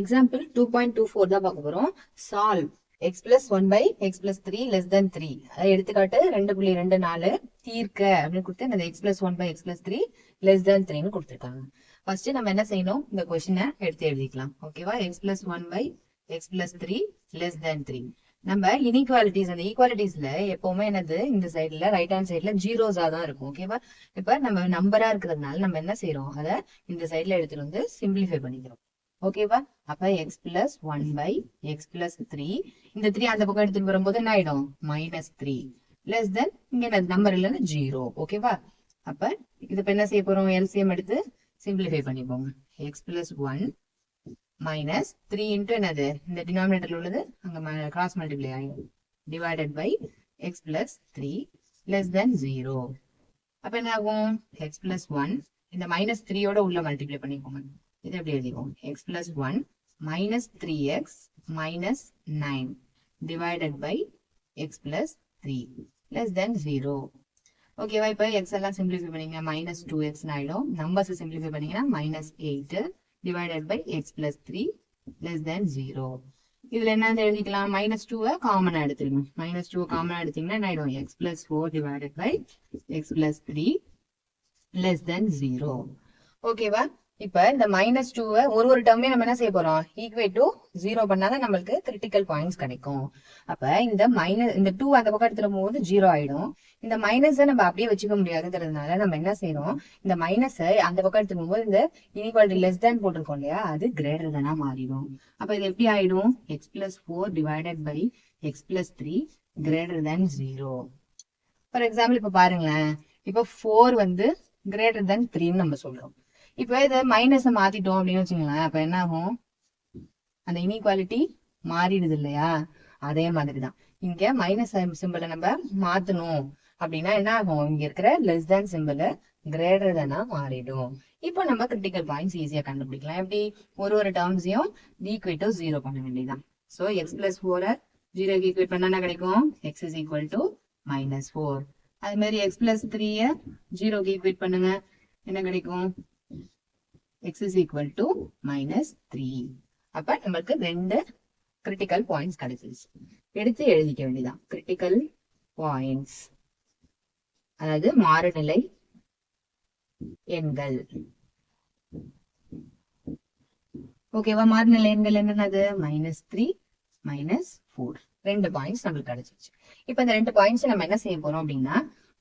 Example two point two four தான் பார்க்க போறோம். Solve x plus one by x plus three less than three எடுத்துக்காட்டு ரெண்டு புள்ளி ரெண்டு நாலு தீர்க்க அப்படின்னு கொடுத்து அந்த x plus one by x plus three less than த்ரீன்னு கொடுத்துருக்காங்க. ஃபர்ஸ்ட் நம்ம என்ன செய்யணும்? இந்த கொஸ்டினை எடுத்து எழுதிக்கலாம். ஓகேவா x plus one by x plus three less than three நம்ம இனிக்வாலிட்டிஸ் அந்த ஈக்குவாலிட்டிஸ்ல எப்பவுமே என்னது இந்த சைடுல ரைட் ஹேண்ட் சைடுல ஜீரோஸா தான் இருக்கும். ஓகேவா இப்ப நம்ம நம்பரா இருக்கிறதுனால நம்ம என்ன செய்யறோம் அதை இந்த சைடுல எடுத்துட்டு வந்து சிம்பிளிஃபை பண்ணிக்கிறோம். ஓகேவா அப்ப x plus one by x plus three இந்த த்ரீ அந்த பக்கம் எடுத்துட்டு வரும்போது என்ன ஆயிடும்? மைனஸ் த்ரீ லெஸ் தென் இங்க நம்பர் இல்லைன்னா ஜீரோ ஓகேவா அப்ப இது இப்ப என்ன செய்ய போறோம்? எல்சிஎம் எடுத்து simplify பண்ணிப்போங்க x plus one minus three into என்னது? இந்த டினாமினேட்டர்ல உள்ளது. அங்க கிராஸ் மல்டிப்ளை ஆகும் divided by x plus three less than zero அப்ப என்ன ஆகும்? எக்ஸ் பிளஸ் ஒன் இந்த மைனஸ் த்ரீயோட உள்ள மல்டிப்ளை பண்ணிக்கோங்க இது எப்படி எழுதிக்கோங்க? X plus one minus three x minus nine divided by x plus three less than zero ஓகேவா இப்போ எக்ஸ் எல்லாம் சிம்பிளிஃபை பண்ணீங்க மைனஸ் டூ எக்ஸ் ஆகிடும் நம்பர்ஸ் சிம்பிளிஃபை பண்ணீங்கன்னா minus eight divided by x plus three less than zero இதுல என்ன எழுதிக்கலாம்? Minus டூவை காமனாக எடுத்துருங்க மைனஸ் டூ காமனாக எடுத்தீங்கன்னா என்ன ஆகிடும் x plus four divided by x plus three less than zero ஓகேவா இப்ப இந்த மைனஸ் டூவை ஒரு ஒரு டேர்மே நம்ம என்ன செய்ய போறோம்? ஈக்குவேட் டு ஜீரோ பண்ணாதான் நம்மளுக்கு கிரிட்டிக்கல் பாயிண்ட்ஸ் கிடைக்கும். அப்ப இந்த மைனஸ் இந்த டூ அந்த பக்கம் எடுத்துட்டு போகும்போது ஜீரோ ஆயிடும். இந்த மைனஸை நம்ம அப்படியே வச்சுக்க முடியாதுங்கிறதுனால நம்ம என்ன செய்யறோம்? இந்த மைனஸை அந்த பக்கம் எடுத்துட்டு போது இந்த இனிக்வாலிட்டி லெஸ் தேன் போட்டிருக்கோம் இல்லையா? அது கிரேட்டர் தானா மாறிடும். அப்ப இது எப்படி ஆயிடும்? X plus four divided by x plus three greater than zero for example இப்ப பாருங்களேன். இப்ப ஃபோர் வந்து கிரேட்டர் தேன் த்ரீன்னு நம்ம சொல்றோம். இப்போ இதை மைனஸை மாத்திட்டோம் அப்படின்னு வச்சுங்களேன் அப்போ என்ன ஆகும்? அந்த இன்இக்வாலிட்டி மாறிடுது இல்லையா? அதே மாதிரி தான் இங்க மைனஸ் சிம்பிளை நம்ம மாத்தணும். அப்படின்னா என்ன ஆகும்? இங்க இருக்கிற லெஸ் தேன் சிம்பிள் கிரேட்டர் தானா மாறிடும். இப்போ நம்ம கிரிட்டிக்கல் பாயிண்ட்ஸ் ஈஸியா கண்டுபிடிக்கலாம். எப்படி? ஒரு ஒரு டேர்ம்ஸையும் ஈக்குவேட் ஜீரோ பண்ண வேண்டியதான் ஸோ எக்ஸ் பிளஸ் ஃபோரை ஜீரோ ஈக்குவேட் பண்ணா என்ன கிடைக்கும்? X is equal to minus four அது மாதிரி எக்ஸ் பிளஸ் த்ரீயை ஜீரோக்கு ஈக்குவேட் பண்ணுங்க. என்ன கிடைக்கும்? X is equal to minus 3. அப்ப நமக்கு ரெண்டு கிரிட்டிக்கல் பாயிண்ட்ஸ் கிடைச்சிருச்சு. எடுத்து எழுதிக்க வேண்டியதான் கிரிட்டிக்கல் பாயிண்ட்ஸ் அதாவது மாறுநிலை எண்கள். ஓகேவா மாறுநிலை எண்கள் என்னது மைனஸ் த்ரீ மைனஸ் ஃபோர் ரெண்டு பாயிண்ட்ஸ் நம்மளுக்கு கிடைச்சிருச்சு. இப்ப இந்த ரெண்டு பாயிண்ட்ஸ் நம்ம என்ன செய்ய போறோம் அப்படின்னா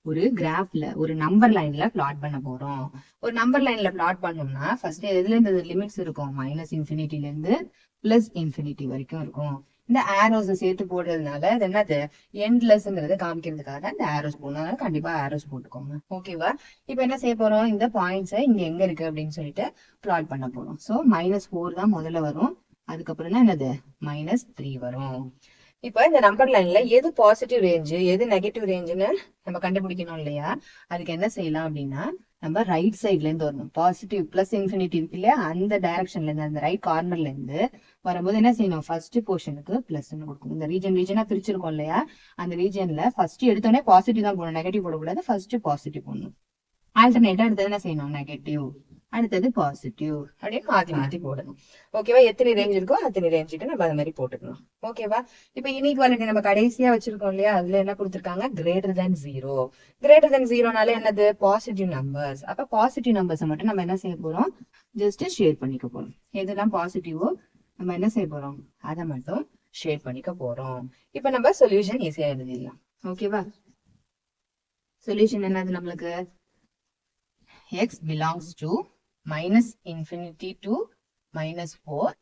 ஒரு கிராஃப்ல ஒரு நம்பர் லைன்ல பிளாட் பண்ண போறோம். ஒரு நம்பர் லைன்ல பிளாட் பண்ணோம்னா ஃபர்ஸ்ட் எதுல இருந்து லிமிட்ஸ் இருக்கும்? மைனஸ் இன்ஃபினிட்டில இருந்து பிளஸ் இன்ஃபினிட்டி வரைக்கும் இருக்கும். இந்த ஆரோஸ் சேர்த்து போடுறதுனால அது என்னது? எண்ட்லெஸ்ங்கிறத காமிக்கிறதுக்காக தான் இந்த ஆரோஸ் போடணும். கண்டிப்பா ஆரோஸ் போட்டுக்கோங்க. ஓகேவா இப்போ என்ன செய்ய போறோம்? இந்த பாயிண்ட்ஸை இங்க எங்க இருக்கு அப்படின்னு சொல்லிட்டு பிளாட் பண்ண போறோம். சோ மைனஸ் ஃபோர் தான் முதல்ல வரும். அதுக்கப்புறம் தான் என்னது? மைனஸ் த்ரீ வரும். இப்ப இந்த நம்பர் லைன்ல எது பாசிட்டிவ் ரேஞ்சு எது நெகட்டிவ் ரேஞ்சுன்னு நம்ம கண்டுபிடிக்கணும் இல்லையா? அதுக்கு என்ன செய்யலாம் அப்படின்னா நம்ம ரைட் சைட்ல இருந்து வரணும். பாசிட்டிவ் பிளஸ் இன்ஃபினிட்டி இருக்கு இல்லையா? அந்த டைரக்ஷன்ல இருந்து அந்த ரைட் கார்னர்ல இருந்து வரும்போது என்ன செய்யணும்? ஃபர்ஸ்ட் போர்ஷனுக்கு பிளஸ் கொடுக்கணும். இந்த ரீஜன் ரீஜனா பிரிச்சிருக்கோம் இல்லையா? அந்த ரீஜன்ல ஃபர்ஸ்ட் எடுத்தோடனே பாசிட்டிவ் தான் போடணும். நெகட்டிவ் போடக்கூடாது. ஃபர்ஸ்ட் பாசிட்டிவ் போடணும். ஆல்டர்னேட்டா எடுத்தது என்ன செய்யணும்? நெகட்டிவ் அடுத்தது பாசிட்டிவ் அப்படின்னு மாத்தி மாத்தி போடணும். ஓகேவா எத்தனை ரேஞ்ச் இருக்கோ அத்தனை ரேஞ்சுக்கு நம்ம அது மாதிரி போட்டுக்கணும். ஓகேவா இப்ப இன்இக்வாலிட்டி நம்ம கடைசியா வச்சிருக்கோம் இல்லையா? அதுல என்ன கொடுத்துருக்காங்க? Greater than zero greater than ஜீரோனால என்னது? பாசிட்டிவ் நம்பர்ஸ் அப்ப பாசிட்டிவ் நம்பர்ஸ் மட்டும் நம்ம என்ன செய்ய போறோம்? ஜஸ்ட் ஷேர் பண்ணிக்க போறோம். எதெல்லாம் பாசிட்டிவோ நம்ம என்ன செய்ய போறோம்? அதை மட்டும் ஷேர் பண்ணிக்க போறோம். இப்ப நம்ம சொல்யூஷன் ஈஸியா எழுதிடலாம். ஓகேவா சொல்யூஷன் என்னது நம்மளுக்கு? x belongs to minus infinity to minus 4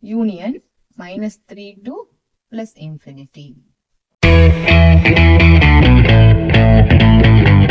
union minus 3 to plus infinity.